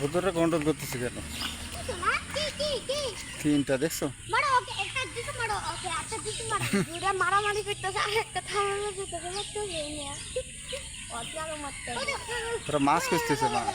ভূতটা control করতেছে কেন? তিনটা দেখছ? মারামারি করতেছে আর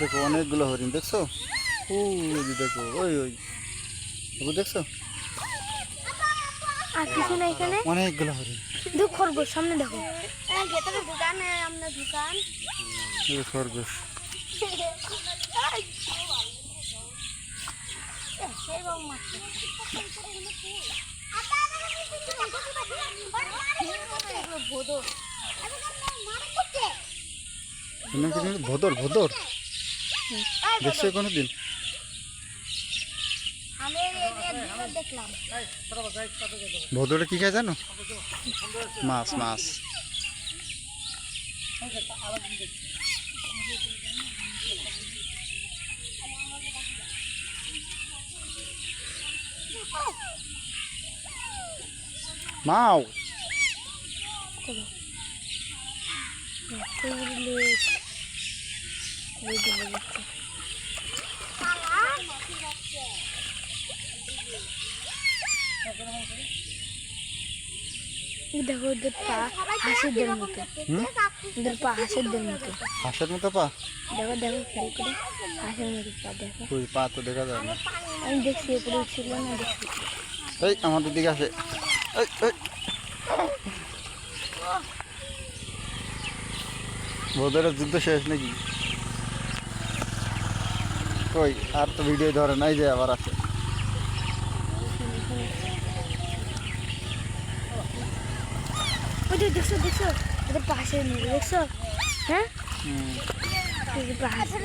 দেখো অনেকগুলো হরিণ দেখছ? ওই দেখো ওই ওই। দেখছ? আর কিছু না এখানে? অনেকগুলো হরিণ। দুঃখ খরগোশ সামনে দেখো। ভেতরে দোকান আমরা দোকান। খরগোশ? ভোদর ভোদর। দেখছ কোনো দিন? ভোদরে কি খায় জানো? মাছ মাছ। মাও। দেখো ওদের পা মতো। ওদের পা মতো। হাঁসের মতো পা? দেখো দেখো খেয়াল করে। হাসির মতো পা দেখো। ওই পা তো দেখা যায় না। আমি দেখছি এগুলো ছিল না দেখছি। এই আমাদের দিকে আসে। এই এই। যুদ্ধ শেষ নাকি? কই আর তো ভিডিও ধরে নাই যে আবার আছে। ওই যে দেখছ দেখছ? ওদের পা হাসির মতো দেখছ? হ্যাঁ? হুম। ওদের পা হাসি